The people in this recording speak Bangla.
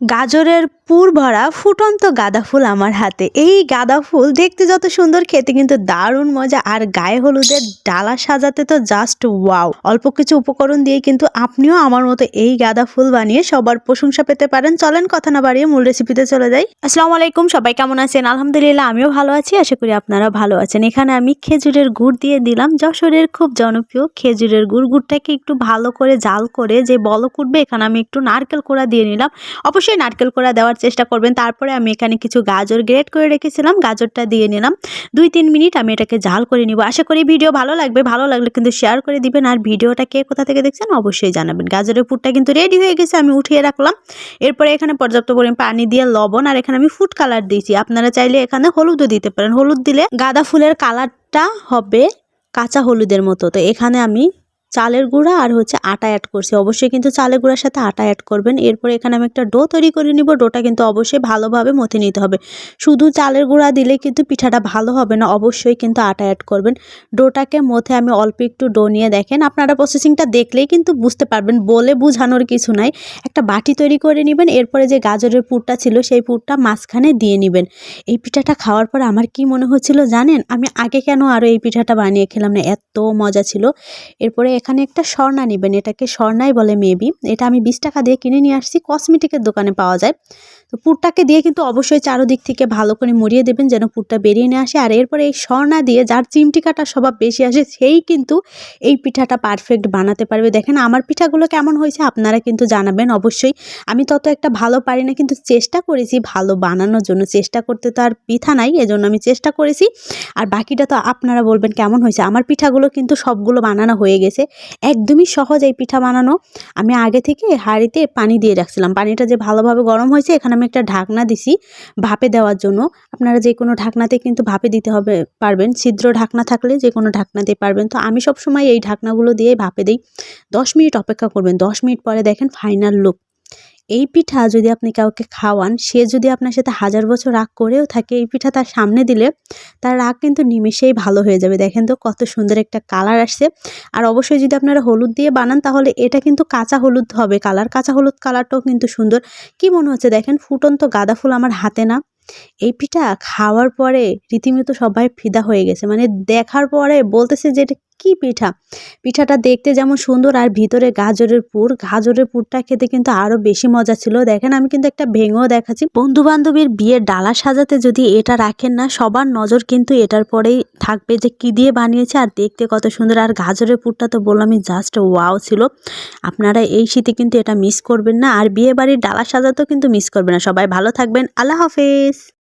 গাজরের পুর ভরা ফুটন্ত গাঁদা ফুল আমার হাতে। এই গাঁদা ফুল দেখতে যত সুন্দর, খেতে কিন্তু দারুণ মজা। আর গায়ে হলুদের ডালা সাজাতে তো জাস্ট ওয়াও অল্প কিছু উপকরণ দিয়ে কিন্তু আপনিও আমার মতো এই গাঁদা ফুল বানিয়ে সবার প্রশংসা পেতে পারেন। চলেন কথা না বাড়িয়ে মূল রেসিপিতে চলে যাই। আসসালামু আলাইকুম, সবাই কেমন আছেন? আলহামদুলিল্লাহ, আমিও ভালো আছি। আশা করি আপনারা ভালো আছেন। এখানে আমি খেজুরের গুড় দিয়ে দিলাম। যশোরের খুব জনপ্রিয় খেজুরের গুড়। গুড়টাকে একটু ভালো করে জাল করে যে বলক উঠবে, এখানে আমি একটু নারকেল কোড়া দিয়ে নিলাম। অবশ্যই নারকেল কোড়া দেওয়ার চেষ্টা করবেন। তারপরে আমি এখানে কিছু গাজর গ্রেট করে রেখেছিলাম, গাজরটা দিয়ে নিলাম। দুই তিন মিনিট আমি এটাকে জাল করে নিব। আশা করি ভিডিও ভালো লাগবে। ভালো লাগলে কিন্তু শেয়ার করে দিবেন। আর ভিডিওটা কে কোথা থেকে দেখছেন অবশ্যই জানাবেন। গাজরের পুরটা কিন্তু রেডি হয়ে গেছে, আমি উঠিয়ে রাখলাম। এরপরে এখানে পর্যাপ্ত পরিমাণ পানি দিয়ে লবণ আর এখানে আমি ফুড কালার দিয়েছি। আপনারা চাইলে এখানে হলুদও দিতে পারেন। হলুদ দিলে গাঁদা ফুলের কালারটা হবে কাঁচা হলুদের মতো। তো এখানে আমি চালের গুঁড়া আর হচ্ছে আটা অ্যাড করছি। অবশ্যই কিন্তু চালের গুঁড়ার সাথে আটা অ্যাড করবেন। এরপর এখানে আমি একটা ডো তৈরি করে নিব। ডোটা কিন্তু অবশ্যই ভালোভাবে মথে নিতে হবে। শুধু চালের গুঁড়া দিলে কিন্তু পিঠাটা ভালো হবে না, অবশ্যই কিন্তু আটা অ্যাড করবেন। ডোটাকে মথে আমি অল্প একটু ডো নিয়ে দেখেন। আপনারা প্রসেসিংটা দেখলেই কিন্তু বুঝতে পারবেন। বলে বোঝানোর কিছু নাই। একটা বাটি তৈরি করে নেবেন। এরপরে যে গাজরের পুরটা ছিল, সেই পুরটা মাঝখানে দিয়ে নেবেন। এই পিঠাটা খাওয়ার পর আমার কি মনে হচ্ছিল জানেন? আমি আগে কেন আরও এই পিঠাটা বানিয়ে খেলাম না? এত মজা ছিল। এরপরে এখানে একটা স্বর্ণা নেবেন, এটাকে স্বর্ণাই বলে মেবি এটা আমি বিশ টাকা দিয়ে কিনে নিয়ে আসছি কসমেটিকের দোকানে পাওয়া যায়। তো পুরটাকে দিয়ে কিন্তু অবশ্যই চারোদিক থেকে ভালো করে মুড়িয়ে দেবেন যেন পুরটা বেরিয়ে নিয়ে আসে। আর এরপরে এই স্বর্ণা দিয়ে যার চিমটি কাটা স্বভাব বেশি আসে, সেই কিন্তু এই পিঠাটা পারফেক্ট বানাতে পারবে। দেখেন আমার পিঠাগুলো কেমন হয়েছে আপনারা কিন্তু জানাবেন অবশ্যই। আমি তত একটা ভালো পারি না, কিন্তু চেষ্টা করেছি ভালো বানানোর জন্য। চেষ্টা করতে তো আর পিঠা নাই, এজন্য আমি চেষ্টা করেছি। আর বাকিটা তো আপনারা বলবেন কেমন হয়েছে। আমার পিঠাগুলো কিন্তু সবগুলো বানানো হয়ে গেছে। একদমই সহজ এই পিঠা বানানো। আমি আগে থেকে হাঁড়িতে পানি দিয়ে রাখছিলাম। পানিটা যে ভালোভাবে গরম হয়েছে, এখানে আমি একটা ঢাকনা দিছি ভাপে দেওয়ার জন্য। আপনারা যে কোনো ঢাকনাতে কিন্তু ভাপে দিতে হবে, পারবেন। ছিদ্র ঢাকনা থাকলে যে কোনো ঢাকনাতে পারবেন। তো আমি সবসময় এই ঢাকনাগুলো দিয়ে ভাপে দিই। দশ মিনিট অপেক্ষা করবেন। দশ মিনিট পরে দেখেন ফাইনাল লুক এই পিঠা যদি আপনি কাউকে খাওয়ান, সে যদি আপনার সাথে হাজার বছর রাগ করেও থাকে, এই পিঠা তার সামনে দিলে তার রাগ কিন্তু নিমেষেই ভালো হয়ে যাবে। দেখেন তো কত সুন্দর একটা কালার আসছে। আর অবশ্যই যদি আপনারা হলুদ দিয়ে বানান, তাহলে এটা কিন্তু কাঁচা হলুদ হবে। কালার, কাঁচা হলুদ কালারটাও কিন্তু সুন্দর। কি মনে হচ্ছে? দেখেন ফুটন্ত গাঁদা ফুল আমার হাতে না। এই পিঠা খাওয়ার পরে রীতিমতো সবাই ফিদা হয়ে গেছে। মানে দেখার পরে বলতেছে যে এটা কী পিঠা? পিঠাটা দেখতে যেমন সুন্দর আর ভিতরে গাজরের পুর। গাজরের পুরটা খেতে কিন্তু আরও বেশি মজা ছিল। দেখেন, আমি কিন্তু একটা ভেঙেও দেখাচ্ছি। বন্ধু বান্ধবীর বিয়ের ডালা সাজাতে যদি এটা রাখেন না, সবার নজর কিন্তু এটার পরেই থাকবে যে কী দিয়ে বানিয়েছে। আর দেখতে কত সুন্দর। আর গাজরের পুরটা তো বললামই জাস্ট ওয়াও ছিল। আপনারা এই শীতে কিন্তু এটা মিস করবেন না। আর বিয়ে বাড়ির ডালা সাজাতেও কিন্তু মিস করবেন না। সবাই ভালো থাকবেন। আল্লাহ হাফেজ।